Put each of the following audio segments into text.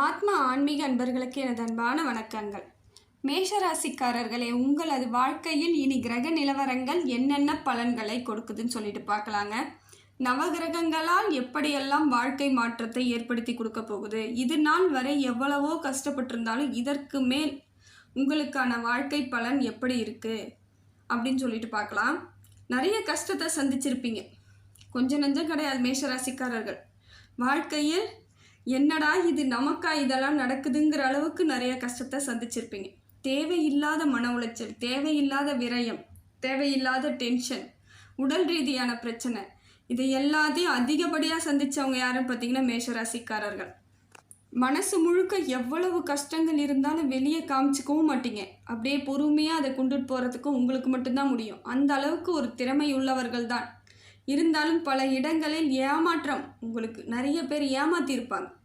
ஆத்ம ஆன்மீக அன்பர்களுக்கு எனது அன்பான வணக்கங்கள். மேஷராசிக்காரர்களே உங்களது வாழ்க்கையில் இனி கிரக நிலவரங்கள் என்னென்ன பலன்களை கொடுக்குதுன்னு சொல்லிட்டு பார்க்கலாங்க. நவகிரகங்களால் எப்படியெல்லாம் வாழ்க்கை மாற்றத்தை ஏற்படுத்தி கொடுக்க போகுது? இது நாள் வரை எவ்வளவோ கஷ்டப்பட்டிருந்தாலும் இதற்கு மேல் உங்களுக்கான வாழ்க்கை பலன் எப்படி இருக்குது அப்படின்னு சொல்லிட்டு பார்க்கலாம். நிறைய கஷ்டத்தை சந்திச்சிருப்பீங்க. கொஞ்சம் நஞ்சம் கிடையாது மேஷராசிக்காரர்கள். வாழ்க்கையில் என்னடா இது நமக்கா இதெல்லாம் நடக்குதுங்கிற அளவுக்கு நிறைய கஷ்டத்தை சந்திச்சிருப்பீங்க. தேவையில்லாத மன உளைச்சல் தேவையில்லாத விரயம் தேவையில்லாத டென்ஷன் உடல் ரீதியான பிரச்சனை இதை எல்லாத்தையும் அதிகப்படியாக சந்திச்சவங்க யாருன்னு பார்த்தீங்கன்னா மேஷராசிக்காரர்கள். மனசு முழுக்க எவ்வளவு கஷ்டங்கள் இருந்தாலும் வெளியே காமிச்சிக்கவும் மாட்டீங்க. அப்படியே பொறுமையாக அதை கொண்டுட்டு போகிறதுக்கும் உங்களுக்கு மட்டும்தான் முடியும். அந்த அளவுக்கு ஒரு திறமை உள்ளவர்கள் தான் இருந்தாலும் பல இடங்களில் ஏமாற்றம் உங்களுக்கு நிறைய பேர் ஏமாத்தியிருப்பாங்க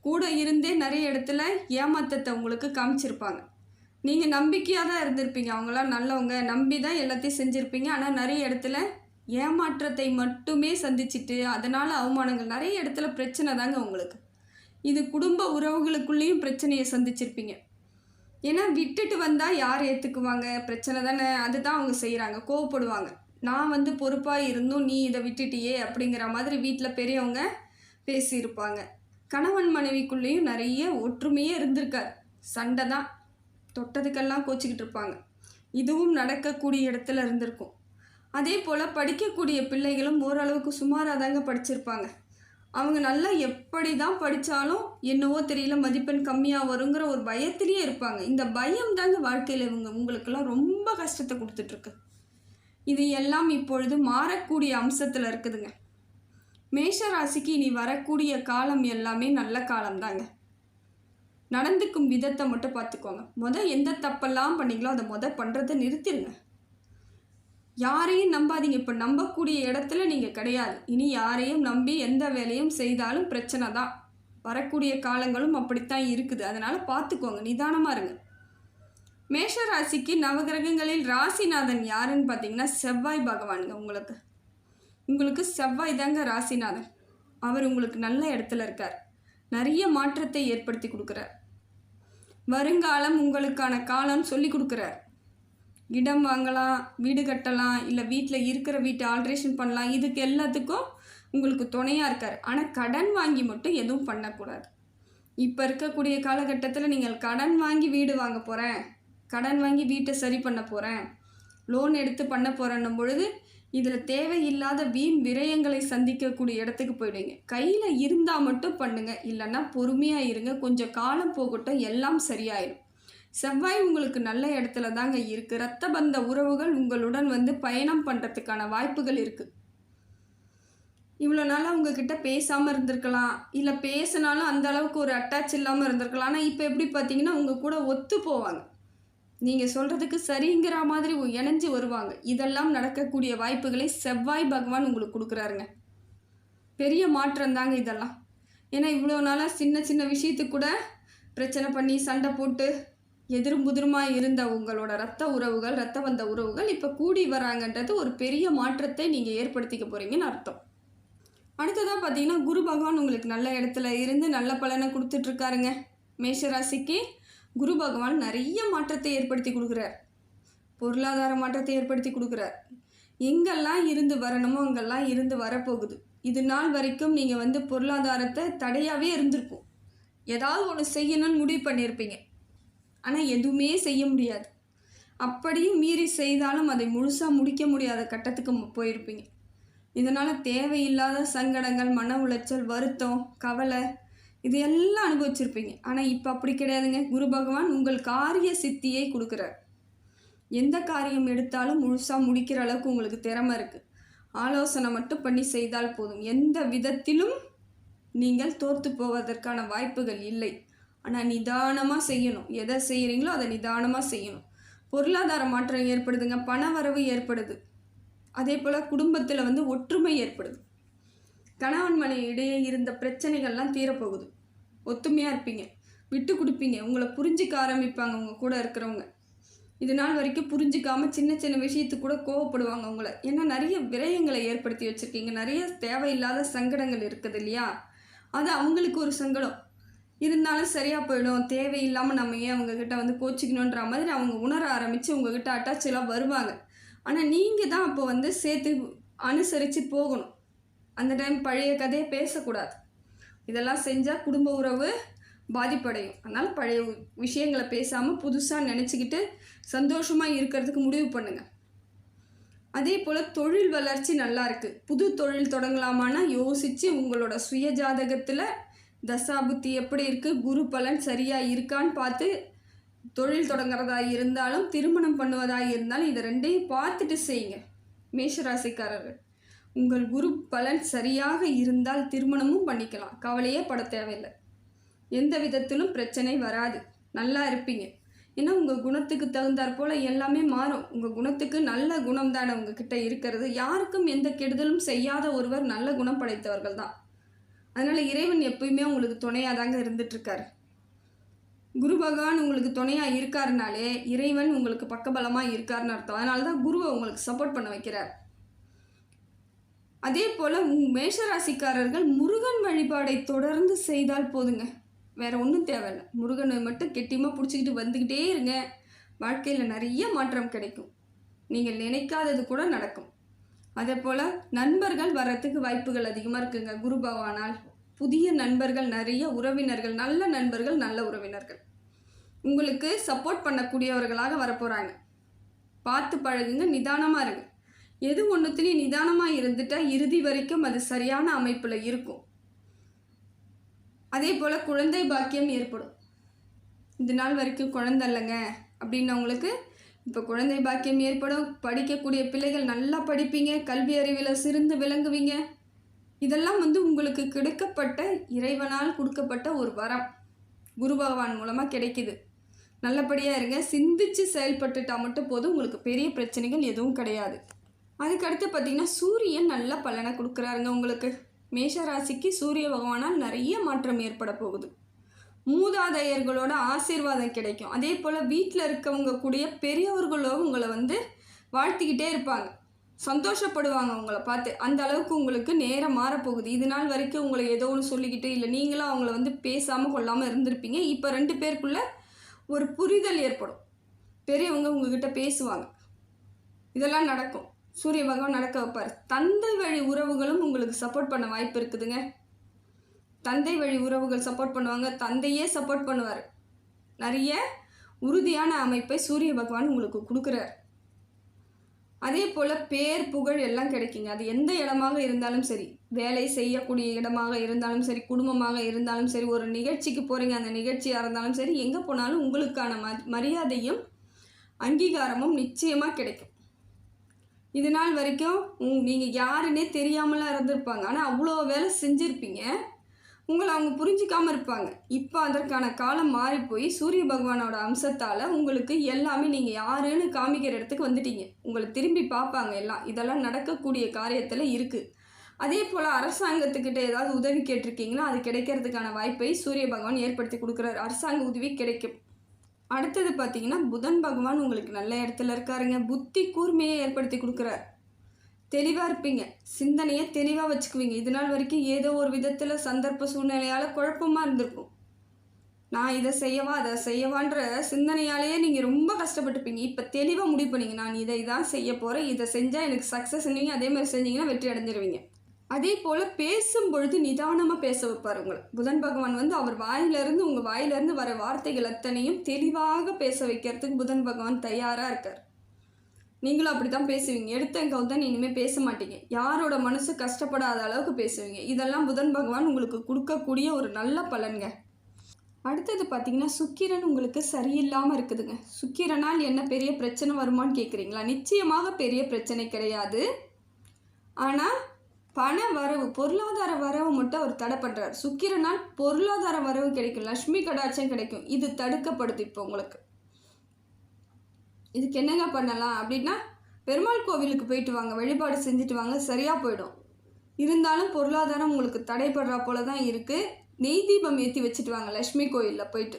கூட இருந்தே நிறைய இடத்துல ஏமாத்தத்தை உங்களுக்கு காமிச்சிருப்பாங்க. நீங்கள் நம்பிக்கையாக தான் இருந்திருப்பீங்க. அவங்களாம் நல்லவங்க. நம்பி தான் எல்லாத்தையும் செஞ்சுருப்பீங்க. ஆனால் நிறைய இடத்துல ஏமாற்றத்தை மட்டுமே சந்திச்சிட்டு அதனால் அவமானங்கள் நிறைய இடத்துல பிரச்சனை தாங்க உங்களுக்கு. இது குடும்ப உறவுகளுக்குள்ளேயும் பிரச்சனையை சந்திச்சிருப்பீங்க. ஏன்னா விட்டுட்டு வந்தால் யார் ஏற்றுக்குவாங்க பிரச்சனை தானே. அதுதான் அவங்க செய்கிறாங்க கோவப்படுவாங்க. நான் வந்து பொறுப்பாக இருந்தும் நீ இதை விட்டுட்டியே அப்படிங்கிற மாதிரி வீட்டில் பெரியவங்க பேசியிருப்பாங்க. கணவன் மனைவிக்குள்ளேயும் நிறைய ஒற்றுமையே இருந்திருக்கார். சண்டை தான். தொட்டதுக்கெல்லாம் கோச்சிக்கிட்டு இருப்பாங்க. இதுவும் நடக்கக்கூடிய இடத்துல இருந்திருக்கும். அதே போல் படிக்கக்கூடிய பிள்ளைகளும் ஓரளவுக்கு சுமாராக தாங்க படிச்சிருப்பாங்க. அவங்க நல்லா எப்படி தான் படித்தாலும் என்னவோ தெரியல மதிப்பெண் கம்மியாக வருங்கிற ஒரு பயத்திலேயே இருப்பாங்க. இந்த பயம் தாங்க வாழ்க்கையில் இவங்க. உங்களுக்கெல்லாம் ரொம்ப கஷ்டத்தை கொடுத்துட்ருக்கு இது எல்லாம் இப்பொழுது மாறக்கூடிய அம்சத்தில் இருக்குதுங்க. மேஷ ராசிக்கு இனி வரக்கூடிய காலம் எல்லாமே நல்ல காலம் தாங்க நடந்துக்கும் விதத்தை மட்டும் பார்த்துக்கோங்க. மொதல் எந்த தப்பெல்லாம் பண்ணீங்களோ அதை மொதல் பண்ணுறதை நிறுத்திடுங்க யாரையும் நம்பாதீங்க. இப்போ நம்பக்கூடிய இடத்துல நீங்கள் கிடையாது. இனி யாரையும் நம்பி எந்த வேலையும் செய்தாலும் பிரச்சனை தான். வரக்கூடிய காலங்களும் அப்படித்தான் இருக்குது. அதனால் பார்த்துக்கோங்க. நிதானமாக இருங்க. மேஷ ராசிக்கு நவகிரகங்களில் ராசிநாதன் யாருன்னு பார்த்தீங்கன்னா செவ்வாய் பகவானுங்க உங்களுக்கு. உங்களுக்கு செவ்வாய் தாங்க ராசிநாதன். அவர் உங்களுக்கு நல்ல இடத்துல இருக்கார். நிறைய மாற்றத்தை ஏற்படுத்தி கொடுக்குறார். வருங்காலம் உங்களுக்கான காலம் சொல்லி கொடுக்குறார். இடம் வாங்கலாம் வீடு கட்டலாம் இல்லை வீட்டில் இருக்கிற வீட்டை ஆல்ட்ரேஷன் பண்ணலாம். இதுக்கு எல்லாத்துக்கும் உங்களுக்கு துணையாக இருக்கார். ஆனால் கடன் வாங்கி மட்டும் எதுவும் பண்ணக்கூடாது. இப்போ இருக்கக்கூடிய காலகட்டத்தில் நீங்கள் கடன் வாங்கி வீடு வாங்க போகிறேன் கடன் வாங்கி வீட்டை சரி பண்ண போகிறேன் லோன் எடுத்து பண்ண போகிறேன்னும் பொழுது இதில் தேவையில்லாத வீண் விரயங்களை சந்திக்கக்கூடிய இடத்துக்கு போயிடுவீங்க. கையில் இருந்தால் மட்டும் பண்ணுங்கள் இல்லைன்னா பொறுமையாக இருங்க கொஞ்சம் காலம் போகட்டும் எல்லாம் சரியாயிடும் செவ்வாய் உங்களுக்கு நல்ல இடத்துல தாங்க இருக்குது ரத்த பந்த உறவுகள் உங்களுடன் வந்து பயணம் பண்ணுறதுக்கான வாய்ப்புகள் இருக்குது இவ்வளோ நாளாக உங்ககிட்ட பேசாமல் இருந்திருக்கலாம். இல்லை பேசினாலும் அந்த அளவுக்கு ஒரு அட்டாச் இல்லாமல் இருந்திருக்கலாம். ஆனால் இப்போ எப்படி பார்த்தீங்கன்னா உங்கள் கூட ஒத்து போவாங்க. நீங்கள் சொல்கிறதுக்கு சரிங்கிற மாதிரி இணைஞ்சு வருவாங்க. இதெல்லாம் நடக்கக்கூடிய வாய்ப்புகளை செவ்வாய் பகவான் உங்களுக்கு கொடுக்குறாருங்க. பெரிய மாற்றம் தாங்க இதெல்லாம். ஏன்னா இவ்வளோ நாளாக சின்ன சின்ன விஷயத்துக்கு கூட பிரச்சனை பண்ணி சண்டை போட்டு எதிரும் புதிருமாக இருந்த உங்களோட ரத்த உறவுகள் ரத்த வந்த உறவுகள் இப்போ கூடி வராங்கன்றது ஒரு பெரிய மாற்றத்தை நீங்கள் ஏற்படுத்திக்க போகிறீங்கன்னு அர்த்தம். அடுத்ததாக பார்த்தீங்கன்னா குரு பகவான் உங்களுக்கு நல்ல இடத்துல இருந்து நல்ல பலனை கொடுத்துட்ருக்காருங்க மேஷராசிக்கு குரு பகவான் நிறைய மாற்றத்தை ஏற்படுத்தி கொடுக்குறார். பொருளாதார மாற்றத்தை ஏற்படுத்தி கொடுக்குறார். எங்கெல்லாம் இருந்து வரணுமோ அங்கெல்லாம் இருந்து வரப்போகுது. இது நாள் வரைக்கும் நீங்கள் வந்து பொருளாதாரத்தை தடையாகவே இருந்திருக்கும். ஏதாவது ஒன்று செய்யணும்னு முடிவு பண்ணியிருப்பீங்க. ஆனால் எதுவுமே செய்ய முடியாது. அப்படியும் மீறி செய்தாலும் அதை முழுசாக முடிக்க முடியாத கட்டத்துக்கு போயிருப்பீங்க. இதனால் தேவையில்லாத சங்கடங்கள் மன உளைச்சல் வருத்தம் கவலை இது எல்லாம் அனுபவிச்சிருப்பீங்க. ஆனால் இப்போ அப்படி கிடையாதுங்க. குரு பகவான் உங்கள் காரிய சித்தியை கொடுக்குறார். எந்த காரியம் எடுத்தாலும் முழுசாக முடிக்கிற அளவுக்கு உங்களுக்கு திறமை இருக்குது ஆலோசனை மட்டும் பண்ணி செய்தால் போதும். எந்த விதத்திலும் நீங்கள் தோற்று போவதற்கான வாய்ப்புகள் இல்லை. ஆனால் நிதானமாக செய்யணும். எதை செய்கிறீங்களோ அதை நிதானமாக செய்யணும். பொருளாதார மாற்றம் ஏற்படுதுங்க. பண வரவு ஏற்படுது. அதே போல் குடும்பத்தில் வந்து ஒற்றுமை ஏற்படுது. கணவன் மனைவி இடையே இருந்த பிரச்சனைகள்லாம் தீரப்போகுது. ஒத்துமையாக இருப்பீங்க. விட்டு கொடுப்பீங்க. உங்களை புரிஞ்சிக்க ஆரம்பிப்பாங்க உங்கள் கூட இருக்கிறவங்க. இது நாள் வரைக்கும் புரிஞ்சிக்காமல் சின்ன சின்ன விஷயத்துக்கு கூட கோவப்படுவாங்க உங்களை. ஏன்னா நிறைய விரயங்களை ஏற்படுத்தி வச்சுருக்கீங்க. நிறைய தேவையில்லாத சங்கடங்கள் இருக்குது இல்லையா? அது அவங்களுக்கு ஒரு சங்கடம். இருந்தாலும் சரியாக போயிடும். தேவையில்லாமல் நம்ம ஏன் அவங்கக்கிட்ட வந்து கோச்சிக்கணுன்ற மாதிரி அவங்க உணர ஆரம்பித்து உங்ககிட்ட அட்டாச்செல்லாம் வருவாங்க. ஆனால் நீங்கள் தான் அப்போ வந்து சேர்த்து அனுசரித்து போகணும். அந்த டைம் பழைய கதையை பேசக்கூடாது. இதெல்லாம் செஞ்சால் குடும்ப உறவு பாதிப்படையும். அதனால் பழைய விஷயங்களை பேசாமல் புதுசாக நினச்சிக்கிட்டு சந்தோஷமாக இருக்கிறதுக்கு முடிவு பண்ணுங்கள் அதே போல் தொழில் வளர்ச்சி நல்லா இருக்குது புது தொழில் தொடங்கலாமான்னா யோசித்து உங்களோட சுய ஜாதகத்தில் தசாபுத்தி எப்படி இருக்குது குரு பலன் சரியாக இருக்கான்னு பார்த்து தொழில் தொடங்குறதா இருந்தாலும் திருமணம் பண்ணுவதாக இருந்தாலும் இதை ரெண்டையும் பார்த்துட்டு செய்யுங்க. மேஷராசிக்காரர்கள். உங்கள் குரு பலன் சரியாக இருந்தால் திருமணமும் பண்ணிக்கலாம். கவலையே பட தேவையில்லை. எந்த விதத்திலும் பிரச்சனை வராது. நல்லா இருப்பீங்க. ஏன்னா உங்கள் குணத்துக்கு தகுந்தாற் போல் எல்லாமே மாறும். உங்கள் குணத்துக்கு நல்ல குணம் தானே உங்ககிட்ட இருக்கிறது. யாருக்கும் எந்த கெடுதலும் செய்யாத ஒருவர் நல்ல குணம் படைத்தவர்கள் தான். அதனால் இறைவன் எப்பயுமே உங்களுக்கு துணையாக தாங்க இருந்துட்டுருக்காரு குரு பகவான் உங்களுக்கு துணையாக இருக்காருனாலே இறைவன் உங்களுக்கு பக்கபலமாக இருக்காருன்னு அர்த்தம். அதனால தான் குருவை உங்களுக்கு சப்போர்ட் பண்ண வைக்கிறார். அதே போல் மேஷராசிக்காரர்கள் முருகன் வழிபாடை தொடர்ந்து செய்தால் போதுங்க. வேற ஒன்றும் தேவையில்லை. முருகனை மட்டும் கெட்டியமாக பிடிச்சிக்கிட்டு வந்துக்கிட்டே இருங்க. வாழ்க்கையில் நிறைய மாற்றம் கிடைக்கும். நீங்கள் நினைக்காதது கூட நடக்கும். அதே போல் நண்பர்கள் வர்றதுக்கு வாய்ப்புகள் அதிகமாக இருக்குங்க. குரு பகவானால் புதிய நண்பர்கள் நிறைய உறவினர்கள் நல்ல நண்பர்கள் நல்ல உறவினர்கள். உங்களுக்கு சப்போர்ட் பண்ணக்கூடியவர்களாக வரப்போகிறாங்க பார்த்து பழகுங்க நிதானமாக இருங்க. எது ஒன்றுத்துலேயும் நிதானமாக இருந்துட்டால் இறுதி வரைக்கும் அது சரியான அமைப்பில் இருக்கும். அதே போல் குழந்தை பாக்கியம் ஏற்படும். இது நாள் வரைக்கும் குழந்தை இல்லைங்க அப்படின்னவங்களுக்கு இப்போ குழந்தை பாக்கியம் ஏற்படும். படிக்கக்கூடிய பிள்ளைகள் நல்லா படிப்பீங்க. கல்வி அறிவில் சிறந்து விளங்குவீங்க. இதெல்லாம் வந்து உங்களுக்கு கிடைக்கப்பட்ட இறைவனால் கொடுக்கப்பட்ட ஒரு வரம். குரு பகவான் மூலமாக கிடைக்குது. நல்லபடியாக இருங்க. சிந்திச்சு செயல்பட்டுட்டா மட்டும் போதும். உங்களுக்கு பெரிய பிரச்சனைகள் எதுவும் கிடையாது. அதுக்கடுத்து பார்த்தீங்கன்னா சூரியன் நல்ல பலனை கொடுக்குறாருங்க உங்களுக்கு. மேஷ ராசிக்கு சூரிய பகவானால் நிறைய மாற்றம் ஏற்பட போகுது. மூதாதையர்களோட ஆசீர்வாதம் கிடைக்கும். அதே போல் வீட்டில் இருக்கவங்க கூடிய பெரியவர்களோ உங்களை வந்து வாழ்த்திக்கிட்டே இருப்பாங்க. சந்தோஷப்படுவாங்க உங்களை பார்த்து. அந்த அளவுக்கு உங்களுக்கு நேரம் மாறப்போகுது. இது நாள் வரைக்கும் உங்களை ஏதோ ஒன்று சொல்லிக்கிட்டு இல்லை நீங்களும் அவங்கள வந்து பேசாமல் கொள்ளாமல் இருந்திருப்பீங்க. இப்போ ரெண்டு பேருக்குள்ள ஒரு புரிதல் ஏற்படும். பெரியவங்க உங்ககிட்ட பேசுவாங்க. இதெல்லாம் நடக்கும். சூரிய பகவான் நடக்க வைப்பார். தந்தை வழி உறவுகளும் உங்களுக்கு சப்போர்ட் பண்ண வாய்ப்பு இருக்குதுங்க. தந்தை வழி உறவுகள் சப்போர்ட் பண்ணுவாங்க. தந்தையே சப்போர்ட் பண்ணுவார். நிறைய உறுதியான அமைப்பை சூரிய பகவான் உங்களுக்கு கொடுக்குறார். அதே போல் பேர் புகழ் எல்லாம் கிடைக்குங்க. அது எந்த இடமாக இருந்தாலும் சரி வேலை செய்யக்கூடிய இடமாக இருந்தாலும் சரி குடும்பமாக இருந்தாலும் சரி ஒரு நிகழ்ச்சிக்கு போகிறீங்க அந்த நிகழ்ச்சியாக இருந்தாலும் சரி எங்கே போனாலும் உங்களுக்கான ம மரியாதையும் அங்கீகாரமும் நிச்சயமாக கிடைக்கும். இது நாள் வரைக்கும் நீங்கள் யாருன்னே தெரியாமலாம் இருந்திருப்பாங்க. ஆனால் அவ்வளோ வேலை செஞ்சுருப்பீங்க. உங்களை அவங்க புரிஞ்சிக்காமல் இருப்பாங்க. இப்போ அதற்கான காலம் மாறி போய் சூரிய பகவானோட அம்சத்தால் உங்களுக்கு எல்லாமே நீங்கள் யாருன்னு காமிக்கிற இடத்துக்கு வந்துட்டீங்க. உங்களை திரும்பி பார்ப்பாங்க எல்லாம். இதெல்லாம் நடக்கக்கூடிய காரியத்தில் இருக்குது அதே போல் அரசாங்கத்துக்கிட்ட ஏதாவது உதவி கேட்டிருக்கீங்கன்னா அது கிடைக்கிறதுக்கான வாய்ப்பை சூரிய பகவான் ஏற்படுத்தி கொடுக்குறாரு. அரசாங்க உதவி கிடைக்கும். அடுத்தது பார்த்தீங்கன்னா புதன் பகவான் உங்களுக்கு நல்ல இடத்துல இருக்காருங்க. புத்தி கூர்மையை ஏற்படுத்தி கொடுக்குறார். தெளிவாக இருப்பீங்க. சிந்தனையை தெளிவாக வச்சுக்குவீங்க. இது நாள் வரைக்கும் ஏதோ ஒரு விதத்தில் சந்தர்ப்ப சூழ்நிலையால் குழப்பமாக இருந்திருக்கும். நான் இதை செய்யவா அதை செய்யவான்ற சிந்தனையாலேயே நீங்கள் ரொம்ப கஷ்டப்பட்டுப்பீங்க. இப்போ தெளிவாக முடிவு பண்ணீங்க நான் இதை தான் செய்ய போகிறேன் இதை செஞ்சால் எனக்கு சக்ஸஸ் நீங்கள் அதே மாதிரி செஞ்சீங்கன்னா வெற்றி அடைஞ்சிருவீங்க. அதே போல் பேசும்பொழுது நிதானமாக பேச வைப்பார் உங்களை. புதன் பகவான் வந்து அவர் வாயிலிருந்து உங்கள் வாயிலிருந்து வர வார்த்தைகள் அத்தனையும் தெளிவாக பேச வைக்கிறதுக்கு புதன் பகவான் தயாராக இருக்கார். நீங்களும் அப்படி தான் பேசுவீங்க. எடுத்த கவுதான் இனிமேல் பேச மாட்டீங்க. யாரோட மனசு கஷ்டப்படாத அளவுக்கு பேசுவீங்க. இதெல்லாம் புதன் பகவான் உங்களுக்கு கொடுக்கக்கூடிய ஒரு நல்ல பலன்க அடுத்தது பார்த்தீங்கன்னா சுக்கிரன் உங்களுக்கு சரியில்லாமல் இருக்குதுங்க. சுக்கிரனால் என்ன பெரிய பிரச்சனை வருமான்னு கேட்குறீங்களா நிச்சயமாக பெரிய பிரச்சனை கிடையாது. ஆனால் பண வரவு பொருளாதார வரவு மட்டும் அவர் தடை பண்ணுறார் சுக்கிரனால் பொருளாதார வரவு கிடைக்கும். லக்ஷ்மி கடாட்சம் கிடைக்கும். இது தடுக்கப்படுது இப்போ உங்களுக்கு. இதுக்கு என்னங்க பண்ணலாம்? அப்படின்னா பெருமாள் கோவிலுக்கு போயிட்டு வாங்க. வழிபாடு செஞ்சுட்டு வாங்க. சரியாக போயிடும். இருந்தாலும் பொருளாதாரம் உங்களுக்கு தடைப்படுறா போல தான் இருக்குது நெய் தீபம் ஏற்றி வச்சுட்டு வாங்க லக்ஷ்மி கோயிலில் போயிட்டு.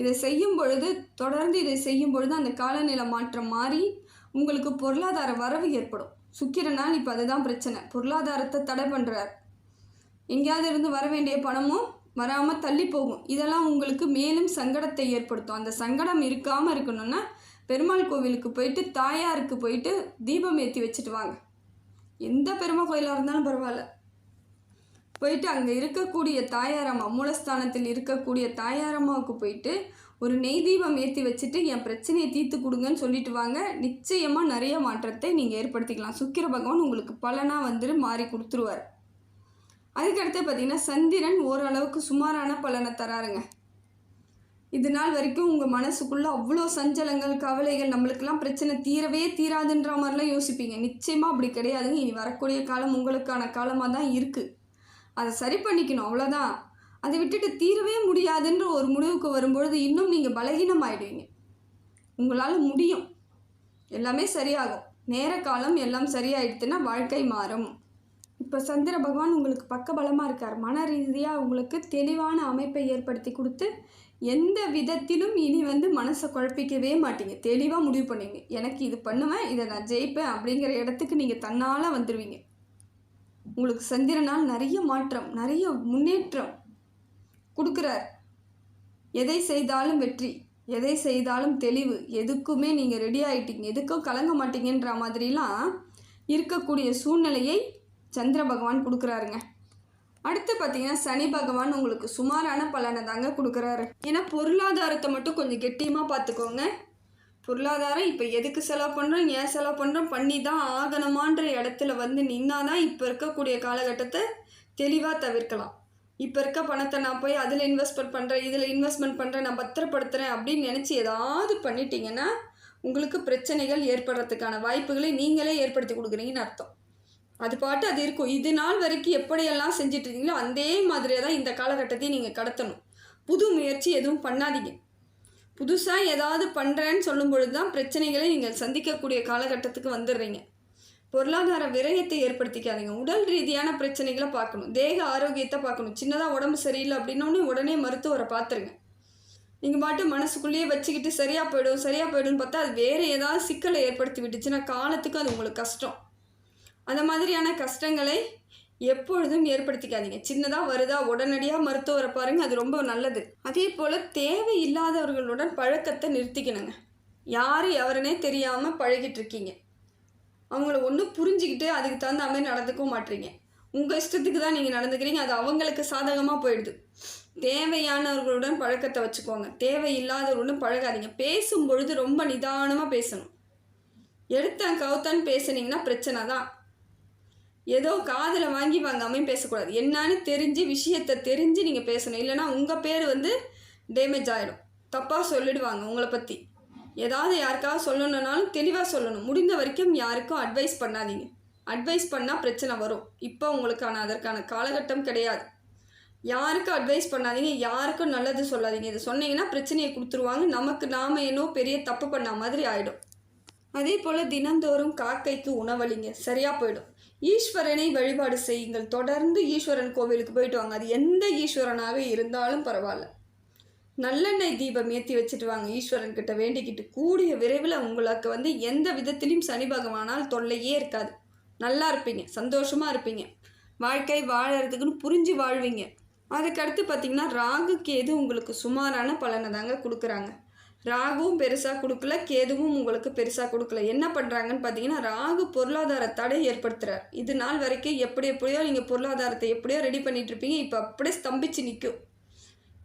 இதை செய்யும் பொழுது தொடர்ந்து இதை செய்யும் பொழுது அந்த காலநிலை மாற்றம் மாறி உங்களுக்கு பொருளாதார வரவு ஏற்படும். சுக்கிரனால் இப்போ அதுதான் பிரச்சனை. பொருளாதாரத்தை தடை பண்ணுறார் எங்கேயாவது இருந்து வர வேண்டிய பணமும் வராமல் தள்ளி போகும். இதெல்லாம் உங்களுக்கு மேலும் சங்கடத்தை ஏற்படுத்தும். அந்த சங்கடம் இருக்காமல் இருக்கணும்னா பெருமாள் கோவிலுக்கு போயிட்டு தாயாருக்கு போயிட்டு தீபம் ஏற்றி வச்சுட்டு வாங்க. எந்த பெருமாள் கோயிலாக இருந்தாலும் பரவாயில்ல. போயிட்டு அங்கே இருக்கக்கூடிய தாயாரம்மா மூலஸ்தானத்தில் இருக்கக்கூடிய தாயாரம்மாவுக்கு போயிட்டு ஒரு நெய் தீபம் ஏற்றி வச்சுட்டு என் பிரச்சனையை தீர்த்து கொடுங்கன்னு சொல்லிட்டு வாங்க. நிச்சயமாக நிறைய மாற்றத்தை நீங்கள் ஏற்படுத்திக்கலாம். சுக்கிர பகவான் உங்களுக்கு பலனாக வந்துட்டு மாறி கொடுத்துருவார். அதுக்கடுத்து பார்த்தீங்கன்னா சந்திரன் ஓரளவுக்கு சுமாரான பலனை தராருங்க. இது நாள் வரைக்கும் உங்கள் மனசுக்குள்ளே அவ்வளோ சஞ்சலங்கள் கவலைகள் நம்மளுக்கெல்லாம் பிரச்சனை தீரவே தீராதுன்ற மாதிரிலாம் யோசிப்பீங்க. நிச்சயமாக அப்படி கிடையாதுங்க. இனி வரக்கூடிய காலம் உங்களுக்கான காலமாக தான் இருக்குது அதை சரி பண்ணிக்கணும். அவ்வளோதான் அதை விட்டுட்டு தீரவே முடியாதுன்ற ஒரு முடிவுக்கு வரும்பொழுது இன்னும் நீங்கள் பலகீனமாயிடுவீங்க. உங்களால் முடியும். எல்லாமே சரியாகும். நேர காலம் எல்லாம் சரியாயிடுத்துன்னா வாழ்க்கை மாறும். இப்போ சந்திர பகவான் உங்களுக்கு பக்கபலமாக இருக்கார். மன ரீதியாக உங்களுக்கு தெளிவான அமைப்பை ஏற்படுத்தி கொடுத்து எந்த விதத்திலும் இனி வந்து மனசை குழப்பிக்கவே மாட்டீங்க. தெளிவாக முடிவு பண்ணுவீங்க எனக்கு இது பண்ணுவேன் இதை நான் ஜெயிப்பேன் அப்படிங்கிற இடத்துக்கு நீங்கள் தன்னால் வந்துடுவீங்க உங்களுக்கு சந்திரனால் நிறைய மாற்றம் நிறைய முன்னேற்றம் கொடுக்குறார். எதை செய்தாலும் வெற்றி எதை செய்தாலும் தெளிவு எதுக்குமே நீங்கள் ரெடி ஆகிட்டீங்க எதுக்கும் கலங்க மாட்டீங்கன்ற மாதிரிலாம் இருக்கக்கூடிய சூழ்நிலையை சந்திர பகவான் கொடுக்குறாருங்க. அடுத்து பார்த்தீங்கன்னா சனி பகவான் உங்களுக்கு சுமாரான பலனை தாங்க கொடுக்குறாரு. ஏன்னா பொருளாதாரத்தை மட்டும் கொஞ்சம் கெட்டியமாக பார்த்துக்கோங்க. பொருளாதாரம் இப்போ எதுக்கு செலவு பண்ணுறோம் ஏன் செலவு பண்ணுறோம் பண்ணி தான் ஆகணுமான்ற இடத்துல வந்து நின்னா தான் இப்போ இருக்கக்கூடிய காலகட்டத்தை தெளிவாக தவிர்க்கலாம். இப்போ இருக்க பணத்தை நான் போய் அதில் இன்வெஸ்ட்மெண்ட் பண்ணுறேன் இதில் இன்வெஸ்ட்மெண்ட் பண்ணுறேன் நான் பத்திரப்படுத்துகிறேன் அப்படின்னு நினச்சி ஏதாவது பண்ணிட்டீங்கன்னா உங்களுக்கு பிரச்சனைகள் ஏற்படுறதுக்கான வாய்ப்புகளை நீங்களே ஏற்படுத்தி கொடுக்குறீங்கன்னு அர்த்தம். அது பாட்டு அது இருக்கும். இது நாள் வரைக்கும் எப்படியெல்லாம் செஞ்சுட்டு இருக்கீங்களோ அதே மாதிரியே தான் இந்த காலகட்டத்தையும் நீங்கள் கடத்தணும். புது முயற்சி எதுவும் பண்ணாதீங்க. புதுசாக ஏதாவது பண்ணுறேன்னு சொல்லும் பொழுது தான் பிரச்சனைகளை நீங்கள் சந்திக்கக்கூடிய காலகட்டத்துக்கு வந்துடுறீங்க. பொருளாதார விரயத்தை ஏற்படுத்திக்காதீங்க. உடல் ரீதியான பிரச்சனைகளை பார்க்கணும். தேக ஆரோக்கியத்தை பார்க்கணும். சின்னதாக உடம்பு சரியில்லை அப்படின்னோடனே உடனே மருத்துவரை பார்த்துருங்க. நீங்கள் பாட்டு மனசுக்குள்ளேயே வச்சுக்கிட்டு சரியாக போயிடும் சரியாக போயிடும்னு பார்த்தா அது வேறு ஏதாவது சிக்கலை ஏற்படுத்தி விட்டுச்சுன்னா காலத்துக்கு அது உங்களுக்கு கஷ்டம். அந்த மாதிரியான கஷ்டங்களை எப்பொழுதும் ஏற்படுத்திக்காதீங்க. சின்னதாக வருதா உடனடியாக மருத்துவரை பாருங்கள் அது ரொம்ப நல்லது. அதே போல் தேவையில்லாதவர்களுடன் பழக்கத்தை நிறுத்திக்கணுங்க. யார் எவருனே தெரியாமல் பழகிட்டு இருக்கீங்க. அவங்கள ஒன்றும் புரிஞ்சுக்கிட்டு அதுக்கு தகுந்த மாதிரி நடந்துக்கவும் மாட்டீங்க. உங்கள் இஷ்டத்துக்கு தான் நீங்கள் நடந்துக்கிறீங்க. அது அவங்களுக்கு சாதகமாக போயிடுது. தேவையானவர்களுடன் பழக்கத்தை வச்சுக்கோங்க. தேவையில்லாதவர்களுடன் பழகாதீங்க. பேசும் பொழுது ரொம்ப நிதானமாக பேசணும். எடுத்தான் கவுத்தன் பேசுனீங்கன்னா பிரச்சனை தான். ஏதோ காதில் வாங்கி வாங்காமையும் பேசக்கூடாது. என்னான்னு தெரிஞ்சு விஷயத்தை தெரிஞ்சு நீங்கள் பேசணும். இல்லைனா உங்கள் பேர் வந்து டேமேஜ் ஆகிடும் தப்பாக சொல்லிடுவாங்க உங்களை பற்றி ஏதாவது யாருக்காவது சொல்லணுன்னாலும் தெளிவாக சொல்லணும். முடிந்த வரைக்கும் யாருக்கும் அட்வைஸ் பண்ணாதீங்க. அட்வைஸ் பண்ணால் பிரச்சனை வரும். இப்போ உங்களுக்கான அதற்கான காலகட்டம் கிடையாது. யாருக்கும் அட்வைஸ் பண்ணாதீங்க. யாருக்கும் நல்லது சொல்லாதீங்க. இதை சொன்னீங்கன்னா பிரச்சனையை கொடுத்துருவாங்க. நமக்கு நாம் என்னோ பெரிய தப்பு பண்ண மாதிரி ஆகிடும் அதே போல் தினந்தோறும் காக்கைக்கு உணவளிங்க. சரியாக போயிடும். ஈஸ்வரனை வழிபாடு செய்யுங்கள். தொடர்ந்து ஈஸ்வரன் கோவிலுக்கு போயிட்டு வாங்க. அது எந்த ஈஸ்வரனாக இருந்தாலும் பரவாயில்ல. நல்லெண்ணெய் தீபம் ஏற்றி வச்சுட்டு வாங்க ஈஸ்வரன் கிட்ட வேண்டிக்கிட்டு கூடிய விரைவில் உங்களுக்கு வந்து எந்த விதத்திலையும் சனி பகவானால் தொல்லையே இருக்காது. நல்லா இருப்பீங்க. சந்தோஷமாக இருப்பீங்க. வாழ்க்கை வாழறதுக்குன்னு புரிஞ்சு வாழ்வீங்க. அதுக்கடுத்து பார்த்தீங்கன்னா ராகு கேது உங்களுக்கு சுமாரான பலனை தாங்க கொடுக்குறாங்க. ராகுவும் பெருசாக கொடுக்கல கேதுவும் உங்களுக்கு பெருசாக கொடுக்கல. என்ன பண்ணுறாங்கன்னு பார்த்தீங்கன்னா ராகு பொருளாதார தடை ஏற்படுத்துகிறார் இது நாள் வரைக்கும் எப்படி எப்படியோ நீங்கள் பொருளாதாரத்தை எப்படியோ ரெடி பண்ணிகிட்ருப்பீங்க இப்போ அப்படியே ஸ்தம்பிச்சு நிற்கும்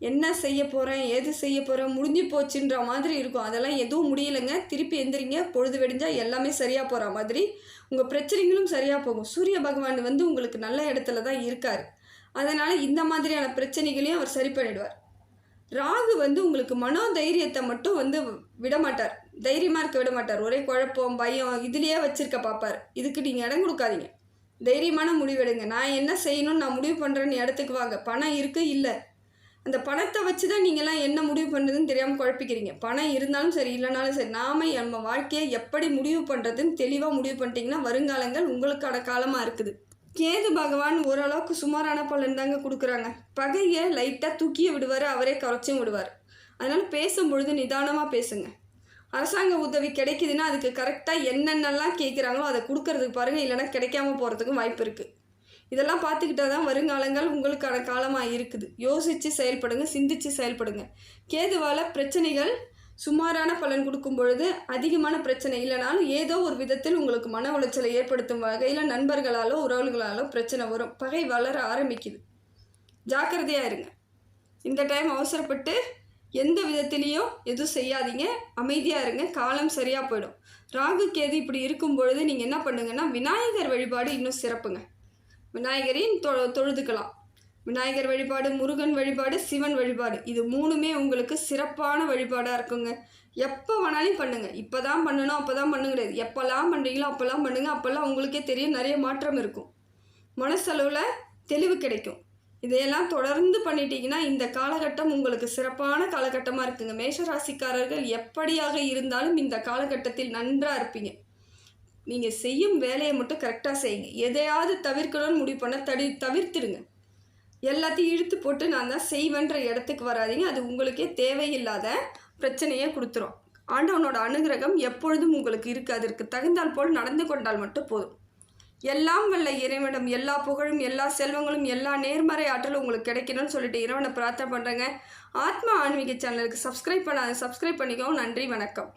என்ன செய்ய போகிறேன் எது செய்ய போகிறேன் முடிஞ்சு போச்சுன்ற மாதிரி இருக்கும். அதெல்லாம் எதுவும் முடியலைங்க. திருப்பி எந்திரிங்க. பொழுது வெடிஞ்சால் எல்லாமே சரியாக போகிற மாதிரி. உங்கள் பிரச்சனைகளும் சரியாக போகும். சூரிய பகவான் வந்து உங்களுக்கு நல்ல இடத்துல தான் இருக்கார். அதனால் இந்த மாதிரியான பிரச்சனைகளையும் அவர் சரி பண்ணிடுவார். ராகு வந்து உங்களுக்கு மனோ தைரியத்தை மட்டும் வந்து விடமாட்டார். தைரியமாக இருக்க விட மாட்டார் ஒரே குழப்பம் பயம் இதுலேயே வச்சிருக்க பார்ப்பார் இதுக்கு நீங்கள் இடம் கொடுக்காதீங்க. தைரியமான முடிவெடுங்க. நான் என்ன செய்யணும்னு நான் முடிவு பண்ணுறேன்னு இடத்துக்கு வாங்க. பணம் இருக்குது இல்லை. அந்த பணத்தை வச்சு தான் நீங்கள்லாம் என்ன முடிவு பண்ணுறதுன்னு தெரியாமல் குழப்பிக்கிறீங்க. பணம் இருந்தாலும் சரி இல்லைனாலும் சரி நாம நம்ம வாழ்க்கையை எப்படி முடிவு பண்ணுறதுன்னு தெளிவாக முடிவு பண்ணிட்டீங்கன்னா வருங்காலங்கள் உங்களுக்கான காலமாக இருக்குது. கேது பகவான் ஓரளவுக்கு சுமாரான பலன் தாங்க கொடுக்குறாங்க. பகையை லைட்டாக தூக்கிய விடுவார் அவரே குறைச்சும் விடுவார். அதனால் பேசும்பொழுது நிதானமாக பேசுங்க. அரசாங்க உதவி கிடைக்குதுன்னா அதுக்கு கரெக்டாக என்னென்னலாம் கேட்குறாங்களோ அதை கொடுக்கறதுக்கு பாருங்கள் இல்லைன்னா கிடைக்காம போகிறதுக்கும் வாய்ப்பு இருக்குது இதெல்லாம் பார்த்துக்கிட்டா தான் வருங்காலங்கள் உங்களுக்கான காலமாக இருக்குது. யோசித்து செயல்படுங்க சிந்திச்சு செயல்படுங்க. கேதுவால் பிரச்சனைகள் சுமாரான பலன் கொடுக்கும் பொழுது அதிகமான பிரச்சனை இல்லைனாலும் ஏதோ ஒரு விதத்தில் உங்களுக்கு மன உளைச்சலை ஏற்படுத்தும் வகையில் நண்பர்களாலோ உறவுகளாலோ பிரச்சனை வரும். பகை வளர ஆரம்பிக்குது. ஜாக்கிரதையாக இருங்க. இந்த டைம் அவசரப்பட்டு எந்த விதத்திலையும் எதுவும் செய்யாதீங்க. அமைதியாக இருங்க. காலம் சரியாக போயிடும். ராகு கேது இப்படி இருக்கும் பொழுது நீங்கள் என்ன பண்ணுங்கன்னா விநாயகர் வழிபாடு இன்னும் சிறப்புங்க. விநாயகரையும் தொ தொழுதுக்கலாம். விநாயகர் வழிபாடு முருகன் வழிபாடு சிவன் வழிபாடு. இது மூணுமே உங்களுக்கு சிறப்பான வழிபாடாக இருக்குங்க. எப்போ வேணாலும் பண்ணுங்கள் இப்போ தான் பண்ணணும் அப்போ தான் பண்ண கிடையாது. எப்போல்லாம் பண்ணுறீங்களோ அப்போல்லாம் பண்ணுங்கள் அப்போல்லாம் உங்களுக்கே தெரியும். நிறைய மாற்றம் இருக்கும். மனசளவில் தெளிவு கிடைக்கும். இதையெல்லாம் தொடர்ந்து பண்ணிட்டீங்கன்னா இந்த காலகட்டம் உங்களுக்கு சிறப்பான காலகட்டமாக இருக்குங்க. மேஷராசிக்காரர்கள் எப்படியாக இருந்தாலும் இந்த காலகட்டத்தில் நன்றாக இருப்பீங்க. நீங்கள் செய்யும் வேலையை மட்டும் கரெக்டாக செய்யுங்க. எதையாவது தவிர்க்கணும்னு முடிவு பண்ணால் தடி தவிர்த்துடுங்க. எல்லாத்தையும் இழுத்து போட்டு நான் தான் செய்வேன்ற இடத்துக்கு வராதீங்க. அது உங்களுக்கே தேவையில்லாத பிரச்சனையே கொடுத்துரும். ஆண்டவனோட அனுகிரகம் எப்பொழுதும் உங்களுக்கு இருக்குது. அதற்கு தகுந்தால் போல் நடந்து கொண்டால் மட்டும் போதும். எல்லாம் வல்ல இறைவனிடம் எல்லா புகழும் எல்லா செல்வங்களும் எல்லா நேர்மறை ஆற்றலும் உங்களுக்கு கிடைக்கணும்னு சொல்லிட்டு இறைவனை பிரார்த்தனை பண்ணுறேங்க ஆத்மா ஆன்மீக சேனலுக்கு சப்ஸ்கிரைப் பண்ணாத சப்ஸ்கிரைப் பண்ணிக்கவும் நன்றி வணக்கம்.